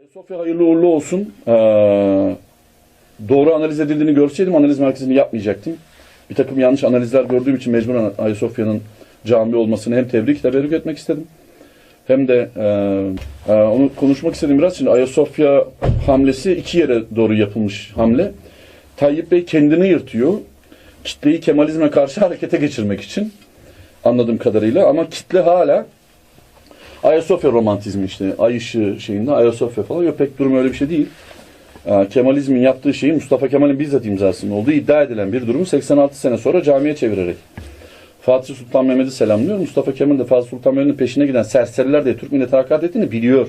Ayasofya hayırlı uğurlu olsun. Ee, doğru analiz edildiğini görseydim analiz merkezini yapmayacaktım. Bir takım yanlış analizler gördüğüm için mecburen Ayasofya'nın cami olmasını hem tebrik teberrük etmek istedim. Hem de e, e, onu konuşmak istedim biraz. Şimdi Ayasofya hamlesi iki yere doğru yapılmış hamle. Tayyip Bey kendini yırtıyor. Kitleyi Kemalizme karşı harekete geçirmek için anladığım kadarıyla ama kitle hala Ayasofya romantizmi işte ay ışığı şeyinde Ayasofya falan yok pek durum öyle bir şey değil. Ee, Kemalizmin yaptığı şeyi Mustafa Kemal'in bizzat imzasının olduğu iddia edilen bir durumu 86 sene sonra camiye çevirerek Fatih Sultan Mehmet'i selamlıyor. Mustafa Kemal de Fatih Sultan Mehmet'in peşine giden serseriler diye Türk milleti hakaret ettiğini biliyor.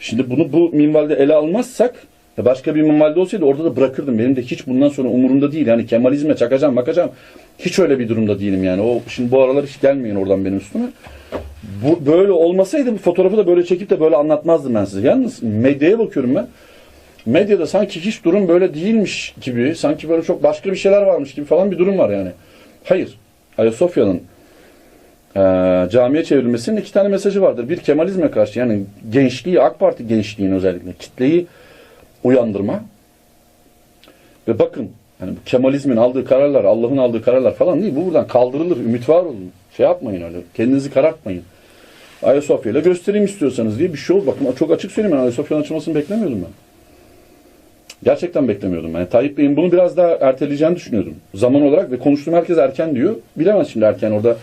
Şimdi bunu bu minvalde ele almazsak başka bir minvalde olsaydı orada da bırakırdım. Benim de hiç bundan sonra umurumda değil. Yani Kemalizme çakacağım bakacağım. Hiç öyle bir durumda değilim yani. O şimdi bu aralar hiç gelmeyin oradan benim üstüme. Bu böyle olmasaydı bu fotoğrafı da böyle çekip de böyle anlatmazdım ben size. Yalnız medyaya bakıyorum ben. Medyada sanki hiç durum böyle değilmiş gibi, sanki böyle çok başka bir şeyler varmış gibi falan bir durum var yani. Hayır. Ayasofya'nın eee camiye çevrilmesinin iki tane mesajı vardır. Bir Kemalizme karşı yani gençliği, AK Parti gençliğini özellikle kitleyi uyandırma. Ve bakın yani Kemalizmin aldığı kararlar, Allah'ın aldığı kararlar falan değil. Bu buradan kaldırılır. Ümit var olun. Şey yapmayın öyle. Kendinizi karartmayın. Ayasofya ile göstereyim istiyorsanız diye bir şey oldu. Bakın çok açık söyleyeyim ben Ayasofya'nın açılmasını beklemiyordum ben. Gerçekten beklemiyordum. Yani Tayyip Bey'in bunu biraz daha erteleyeceğini düşünüyordum. Zaman olarak ve konuştuğum herkes erken diyor. Bilemez şimdi erken orada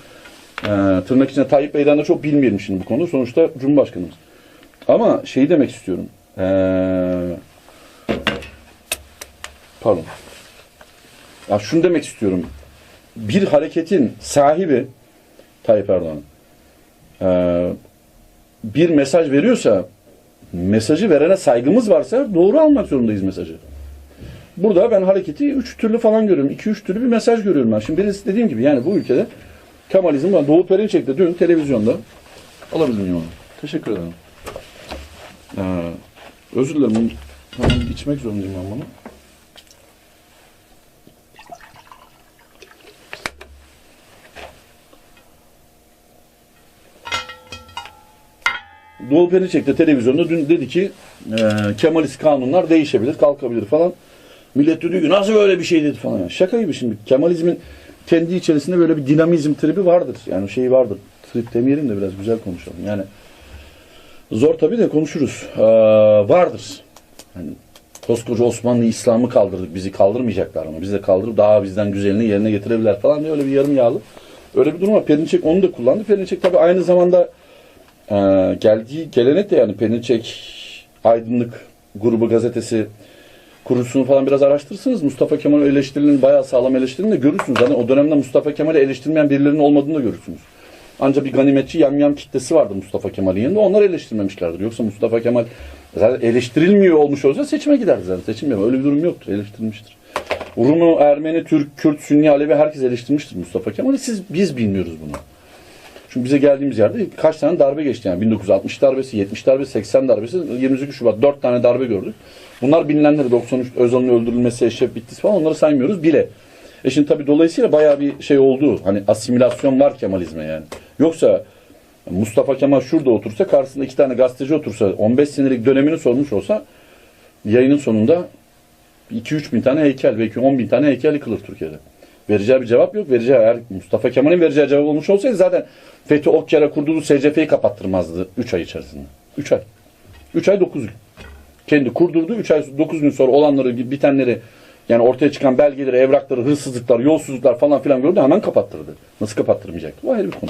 e, tırnak içinde Tayyip Bey'den de çok bilmeyelim şimdi bu konu. Sonuçta Cumhurbaşkanımız. Ama şeyi demek istiyorum. E, pardon. Ya şunu demek istiyorum. Bir hareketin sahibi Tayyip Erdoğan bir mesaj veriyorsa mesajı verene saygımız varsa doğru almak zorundayız mesajı. Burada ben hareketi üç türlü falan görüyorum. iki üç türlü bir mesaj görüyorum ben. Şimdi birisi dediğim gibi yani bu ülkede Kemalizm var. Doğu Perinçek'te dün televizyonda alabilir miyim onu? Teşekkür ederim. Ee, özür dilerim. Hemen içmek zorundayım ben bunu. Doğu Perinçek'te televizyonda dün dedi ki e, Kemalist kanunlar değişebilir, kalkabilir falan. Millet de diyor ki nasıl böyle bir şey dedi falan. Yani şaka gibi şimdi Kemalizmin kendi içerisinde böyle bir dinamizm tribi vardır. Yani şey vardır. Trip demeyelim de biraz güzel konuşalım. Yani zor tabii de konuşuruz. Ee, vardır. Yani koskoca Osmanlı İslam'ı kaldırdık. Bizi kaldırmayacaklar ama. Bizi de kaldırıp daha bizden güzelini yerine getirebilirler falan diye öyle bir yarım yağlı. Öyle bir durum var. Perinçek onu da kullandı. Perinçek tabii aynı zamanda ee, geldiği gelenek de yani Perinçek Aydınlık grubu gazetesi kurucusunu falan biraz araştırırsınız. Mustafa Kemal eleştirilini bayağı sağlam eleştirilini de görürsünüz. Zaten o dönemde Mustafa Kemal'i eleştirmeyen birilerinin olmadığını da görürsünüz. Ancak bir ganimetçi yamyam kitlesi vardı Mustafa Kemal'in yanında. Onlar eleştirmemişlerdir. Yoksa Mustafa Kemal zaten eleştirilmiyor olmuş olsa seçime giderdi zaten. Seçim. Öyle bir durum yoktur. Eleştirilmiştir. Rum'u, Ermeni, Türk, Kürt, Sünni, Alevi herkes eleştirmiştir Mustafa Kemal'i. Siz, biz bilmiyoruz bunu. Çünkü bize geldiğimiz yerde kaç tane darbe geçti yani 1960 darbesi, 70 darbesi, 80 darbesi, 28 Şubat 4 tane darbe gördük. Bunlar bilinenleri 93 Özal'ın öldürülmesi, Eşref Bitlis falan onları saymıyoruz bile. E şimdi tabii dolayısıyla bayağı bir şey oldu. Hani asimilasyon var Kemalizme yani. Yoksa Mustafa Kemal şurada otursa karşısında iki tane gazeteci otursa 15 senelik dönemini sormuş olsa yayının sonunda 2-3 bin tane heykel belki 10 bin tane heykel yıkılır Türkiye'de. Vereceği bir cevap yok. Vereceği eğer Mustafa Kemal'in vereceği cevap olmuş olsaydı zaten FETÖ Okyar'a kurduğu SCF'yi kapattırmazdı 3 ay içerisinde. 3 ay. 3 ay 9 gün. Kendi kurdurdu. 3 ay 9 gün sonra olanları bitenleri yani ortaya çıkan belgeleri, evrakları, hırsızlıklar, yolsuzluklar falan filan gördü hemen kapattırdı. Nasıl kapattırmayacaktı? Bu ayrı bir konu.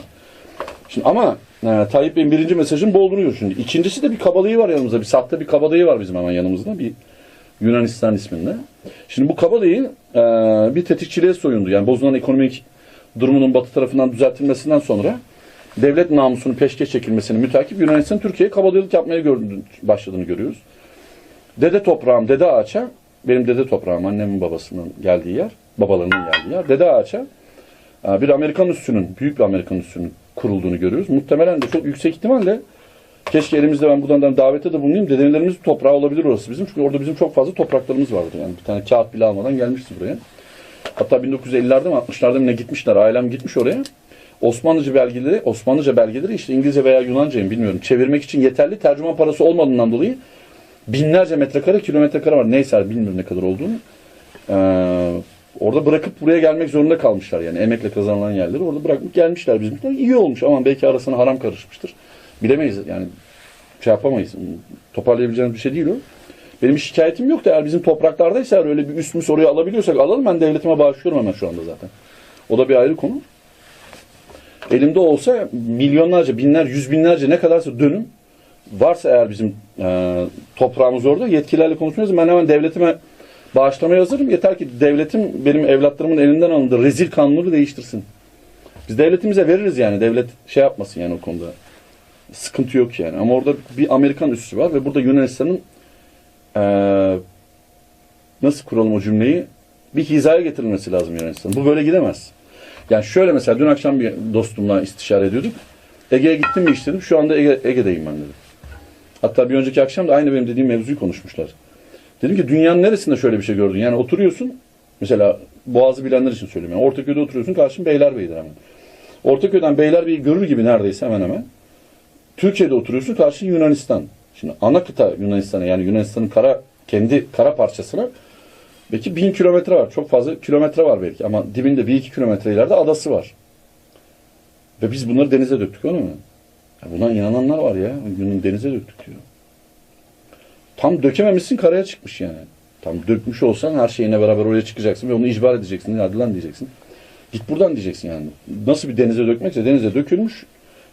Şimdi ama e, Tayyip Bey'in birinci mesajın bu şimdi. İkincisi de bir kabadayı var yanımızda. Bir sahte bir kabadayı var bizim hemen yanımızda. Bir Yunanistan isminde. Şimdi bu kabadayı e, bir tetikçiliğe soyundu. Yani bozulan ekonomik durumunun batı tarafından düzeltilmesinden sonra devlet namusunun peşkeş çekilmesini mütakip Yunanistan Türkiye'ye kabadayılık yapmaya başladığını görüyoruz. Dede toprağım, dede ağaça, benim dede toprağım annemin babasının geldiği yer, babalarının geldiği yer. Dede ağaça e, bir Amerikan üssünün, büyük bir Amerikan üssünün kurulduğunu görüyoruz. Muhtemelen de çok yüksek ihtimalle Keşke elimizde ben buradan davete de bulunayım. Dedelerimiz toprağı olabilir orası bizim. Çünkü orada bizim çok fazla topraklarımız vardır. Yani bir tane kağıt bile almadan gelmişti buraya. Hatta 1950'lerde mi 60'larda mı ne gitmişler. Ailem gitmiş oraya. Osmanlıca belgeleri, Osmanlıca belgeleri işte İngilizce veya Yunanca'yım bilmiyorum. Çevirmek için yeterli tercüman parası olmadığından dolayı binlerce metrekare kilometre kare var. Neyse bilmiyorum ne kadar olduğunu. Ee, orada bırakıp buraya gelmek zorunda kalmışlar yani emekle kazanılan yerleri orada bırakıp gelmişler bizimkiler. İyi olmuş ama belki arasına haram karışmıştır. Bilemeyiz yani şey yapamayız. Toparlayabileceğimiz bir şey değil o. Benim şikayetim yok da eğer bizim topraklardaysa eğer öyle bir üst müs oraya alabiliyorsak alalım ben devletime bağışlıyorum hemen şu anda zaten. O da bir ayrı konu. Elimde olsa milyonlarca, binler, yüz binlerce ne kadarsa dönüm varsa eğer bizim e, toprağımız orada yetkililerle konuşmuyoruz. Ben hemen devletime bağışlamaya hazırım. Yeter ki devletim benim evlatlarımın elinden alındığı rezil kanunları değiştirsin. Biz devletimize veririz yani. Devlet şey yapmasın yani o konuda. Sıkıntı yok yani. Ama orada bir Amerikan üssü var ve burada Yunanistan'ın e, nasıl kuralım o cümleyi? Bir hizaya getirilmesi lazım Yunanistan. Bu böyle gidemez. Yani şöyle mesela dün akşam bir dostumla istişare ediyorduk. Ege'ye gittim mi iş dedim. Şu anda Ege, Ege'deyim ben dedim. Hatta bir önceki akşam da aynı benim dediğim mevzuyu konuşmuşlar. Dedim ki dünyanın neresinde şöyle bir şey gördün? Yani oturuyorsun mesela Boğaz'ı bilenler için söyleyeyim. Yani Ortaköy'de oturuyorsun karşın Beylerbeyi'dir hemen. Ortaköy'den Beylerbeyi görür gibi neredeyse hemen hemen. Türkiye'de oturuyorsun karşın Yunanistan. Şimdi ana kıta Yunanistan'a yani Yunanistan'ın kara kendi kara parçasına belki bin kilometre var. Çok fazla kilometre var belki ama dibinde bir iki kilometre ileride adası var. Ve biz bunları denize döktük öyle mi? Ya buna inananlar var ya. Günün denize döktük diyor. Tam dökememişsin karaya çıkmış yani. Tam dökmüş olsan her şeyine beraber oraya çıkacaksın ve onu icbar edeceksin. Hadi lan diyeceksin. Git buradan diyeceksin yani. Nasıl bir denize dökmekse denize dökülmüş.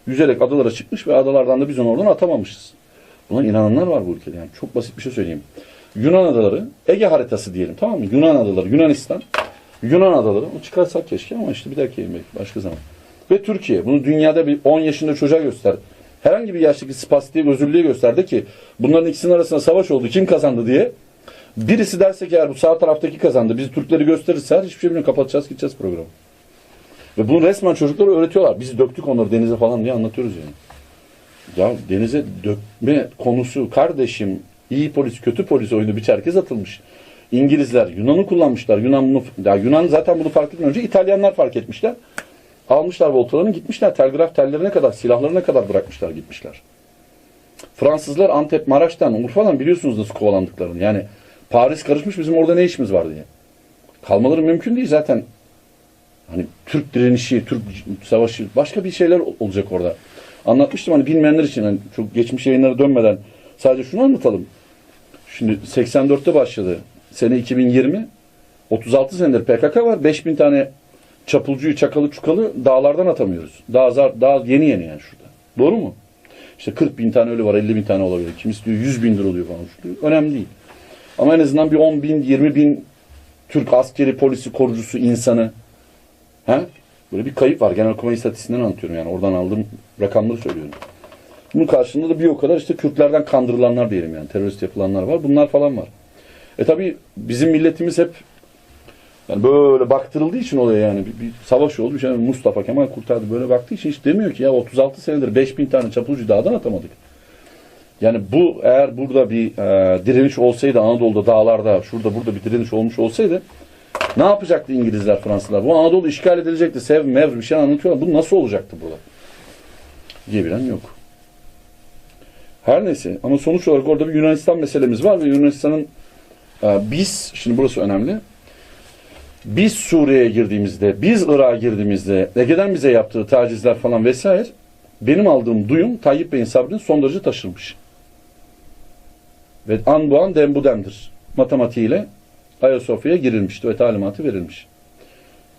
Yüzerek adalara çıkmış ve adalardan da biz onu oradan atamamışız. Buna inananlar var bu ülkede yani. Çok basit bir şey söyleyeyim. Yunan adaları, Ege haritası diyelim tamam mı? Yunan adaları, Yunanistan, Yunan adaları. O çıkarsak keşke ama işte bir yayın belki başka zaman. Ve Türkiye. Bunu dünyada bir 10 yaşında çocuğa göster. Herhangi bir yaştaki spastiğe, özürlüğe gösterdi ki bunların ikisinin arasında savaş oldu. Kim kazandı diye. Birisi derse ki eğer bu sağ taraftaki kazandı. Biz Türkleri gösterirse hiçbir şey bilmiyorum. Kapatacağız gideceğiz programı. Ve bunu resmen çocuklara öğretiyorlar. Biz döktük onları denize falan diye anlatıyoruz yani. Ya denize dökme konusu kardeşim iyi polis kötü polis oyunu bir çerkez atılmış. İngilizler Yunan'ı kullanmışlar. Yunan bunu ya Yunan zaten bunu fark etmeden önce İtalyanlar fark etmişler. Almışlar voltalarını gitmişler. Telgraf tellerine kadar, silahlarına kadar bırakmışlar gitmişler. Fransızlar Antep, Maraş'tan, Urfa'dan biliyorsunuz nasıl kovalandıklarını. Yani Paris karışmış bizim orada ne işimiz var diye. Kalmaları mümkün değil zaten. Hani Türk direnişi, Türk savaşı, başka bir şeyler olacak orada. Anlatmıştım hani bilmeyenler için hani çok geçmiş yayınlara dönmeden sadece şunu anlatalım. Şimdi 84'te başladı. Sene 2020. 36 senedir PKK var. 5000 tane çapulcuyu, çakalı, çukalı dağlardan atamıyoruz. Daha, zar, daha yeni yeni yani şurada. Doğru mu? İşte 40 bin tane ölü var, 50 bin tane olabilir. Kimisi diyor 100 bindir oluyor falan. Önemli değil. Ama en azından bir 10 bin, 20 bin Türk askeri, polisi, korucusu, insanı. He? Böyle bir kayıp var. Genelkurmay istatistiğinden anlatıyorum yani. Oradan aldığım rakamları söylüyorum. Bunun karşılığında da bir o kadar işte Kürtlerden kandırılanlar diyelim yani. Terörist yapılanlar var. Bunlar falan var. E tabi bizim milletimiz hep yani böyle baktırıldığı için olaya yani bir, bir savaş. Bir şey, Mustafa Kemal kurtardı. Böyle baktığı için hiç demiyor ki ya 36 senedir 5000 tane çapulcu dağdan atamadık. Yani bu eğer burada bir e, direniş olsaydı Anadolu'da dağlarda şurada burada bir direniş olmuş olsaydı ne yapacaktı İngilizler Fransızlar? Bu Anadolu işgal edilecekti. Sev mev bir şey anlatıyorlar. Bu nasıl olacaktı burada? Diyebilen yok. Her neyse ama sonuç olarak orada bir Yunanistan meselemiz var ve Yunanistan'ın e, biz şimdi burası önemli. Biz Suriye'ye girdiğimizde, biz Irak'a girdiğimizde Ege'den bize yaptığı tacizler falan vesaire benim aldığım duyum Tayyip Bey'in sabrını son derece taşırmış. Ve an bu an dem bu demdir. Matematiğiyle Ayasofya'ya girilmişti ve talimatı verilmiş.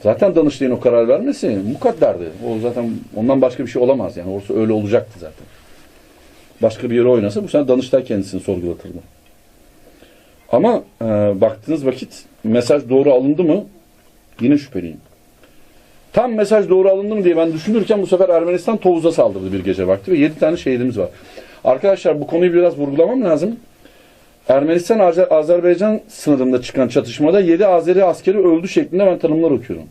Zaten Danıştay'ın o karar vermesi mukadderdi. O zaten ondan başka bir şey olamaz yani. Orası öyle olacaktı zaten. Başka bir yere oynasa bu sefer Danıştay kendisini sorgulatırdı. Ama e, baktığınız vakit mesaj doğru alındı mı yine şüpheliyim. Tam mesaj doğru alındı mı diye ben düşünürken bu sefer Ermenistan Tovuz'a saldırdı bir gece vakti ve 7 tane şehidimiz var. Arkadaşlar bu konuyu biraz vurgulamam lazım. Ermenistan Azer Azerbaycan sınırında çıkan çatışmada 7 Azeri askeri öldü şeklinde ben tanımlar okuyorum.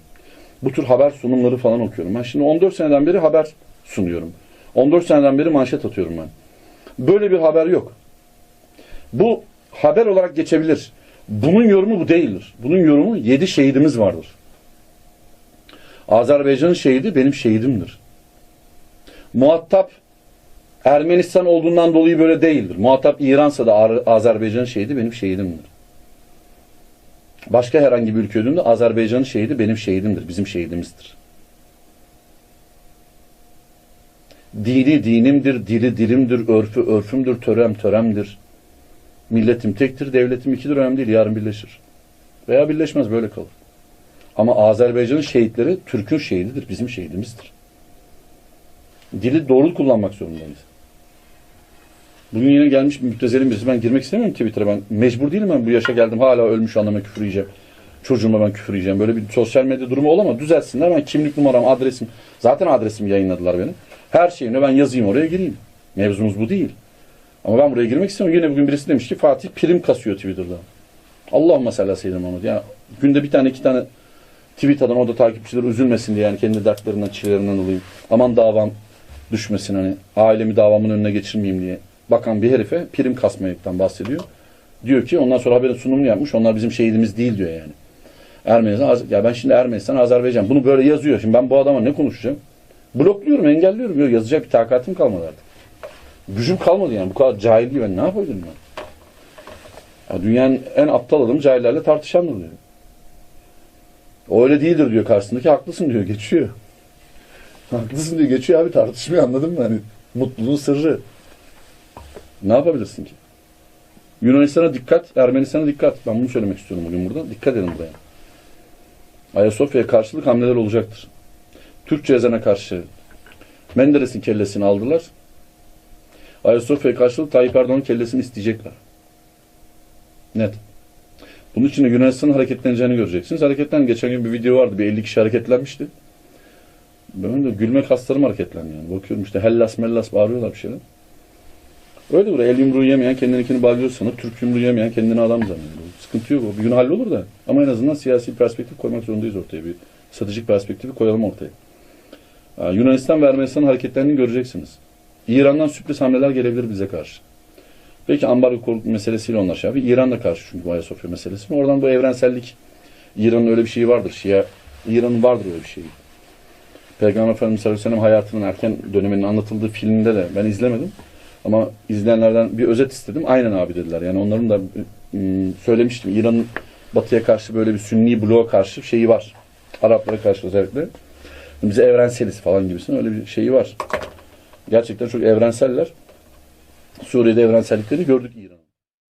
Bu tür haber sunumları falan okuyorum. Ben şimdi 14 seneden beri haber sunuyorum. 14 seneden beri manşet atıyorum ben. Böyle bir haber yok. Bu haber olarak geçebilir. Bunun yorumu bu değildir. Bunun yorumu 7 şehidimiz vardır. Azerbaycan'ın şehidi benim şehidimdir. Muhatap Ermenistan olduğundan dolayı böyle değildir. Muhatap İran'sa da Azerbaycan'ın şehidi benim şehidimdir. Başka herhangi bir ülke ödüğünde Azerbaycan'ın şehidi benim şehidimdir. Bizim şehidimizdir. Dini dinimdir, dili dilimdir, örfü örfümdür, törem töremdir. Milletim tektir, devletim ikidir, önemli değil. Yarın birleşir. Veya birleşmez, böyle kalır. Ama Azerbaycan'ın şehitleri Türk'ün şehididir, bizim şehidimizdir. Dili doğru kullanmak zorundayız. Bugün yine gelmiş bir müptezelin birisi. Ben girmek istemiyorum Twitter'a. Ben mecbur değilim ben bu yaşa geldim. Hala ölmüş anlama küfür yiyeceğim. Çocuğuma ben küfür yiyeceğim. Böyle bir sosyal medya durumu olamaz. Düzelsinler. Ben kimlik numaram, adresim. Zaten adresimi yayınladılar benim. Her şeyini ben yazayım oraya gireyim. Mevzumuz bu değil. Ama ben buraya girmek istemiyorum. Yine bugün birisi demiş ki Fatih prim kasıyor Twitter'da. Allahümme salli ala seyyidina Muhammed. Ya günde bir tane iki tane tweet atan o da takipçiler üzülmesin diye yani kendi dertlerinden, çilelerinden dolayı. Aman davam düşmesin hani ailemi davamın önüne geçirmeyeyim diye. Bakan bir herife prim kasmayıktan bahsediyor. Diyor ki ondan sonra haberin sunumunu yapmış. Onlar bizim şehidimiz değil diyor yani. Ermenistan, ya ben şimdi Ermenistan, Azerbaycan bunu böyle yazıyor. Şimdi ben bu adama ne konuşacağım? Blokluyorum, engelliyorum. Yok, yazacak bir takatim kalmadı artık. Gücüm kalmadı yani. Bu kadar cahilliği ben ne yapabilirim ben? Ya dünyanın en aptal adamı cahillerle tartışandır diyor. O öyle değildir diyor karşısındaki. Haklısın diyor. Geçiyor. Haklısın diyor. Geçiyor abi tartışmıyor anladın mı? Hani mutluluğun sırrı. Ne yapabilirsin ki? Yunanistan'a dikkat, Ermenistan'a dikkat. Ben bunu söylemek istiyorum bugün burada. Dikkat edin buraya. Ayasofya'ya karşılık hamleler olacaktır. Türkçe yazana karşı Menderes'in kellesini aldılar. Ayasofya'ya karşılık Tayyip Erdoğan'ın kellesini isteyecekler. Net. Bunun için de Yunanistan'ın hareketleneceğini göreceksiniz. Hareketlen geçen gün bir video vardı. Bir 50 kişi hareketlenmişti. Ben de gülmek kaslarım hareketlendi yani. Bakıyorum işte Hellas mellas bağırıyorlar bir şeyler. Öyle olur. El yumruğu yemeyen kendininkini balyoz sanır. Türk yumruğu yemeyen kendini adam zannediyor. Sıkıntı yok. O bir gün hallolur da. Ama en azından siyasi perspektif koymak zorundayız ortaya. Bir stratejik perspektifi koyalım ortaya. Aa, Yunanistan ve Ermenistan'ın hareketlerini göreceksiniz. İran'dan sürpriz hamleler gelebilir bize karşı. Belki ambargo meselesiyle onlar şey yapıyor. İran da karşı çünkü bu Ayasofya meselesi. Oradan bu evrensellik İran'ın öyle bir şeyi vardır. Şia, İran'ın vardır öyle bir şeyi. Peygamber Efendimiz sallallahu aleyhi ve sellem hayatının erken döneminin anlatıldığı filmde de ben izlemedim. Ama izleyenlerden bir özet istedim. Aynen abi dediler. Yani onların da ım, söylemiştim. İran'ın batıya karşı böyle bir sünni bloğa karşı şeyi var. Araplara karşı özellikle. Bize evrenseliz falan gibisinin öyle bir şeyi var. Gerçekten çok evrenseller. Suriye'de evrenselliklerini gördük İran'ın.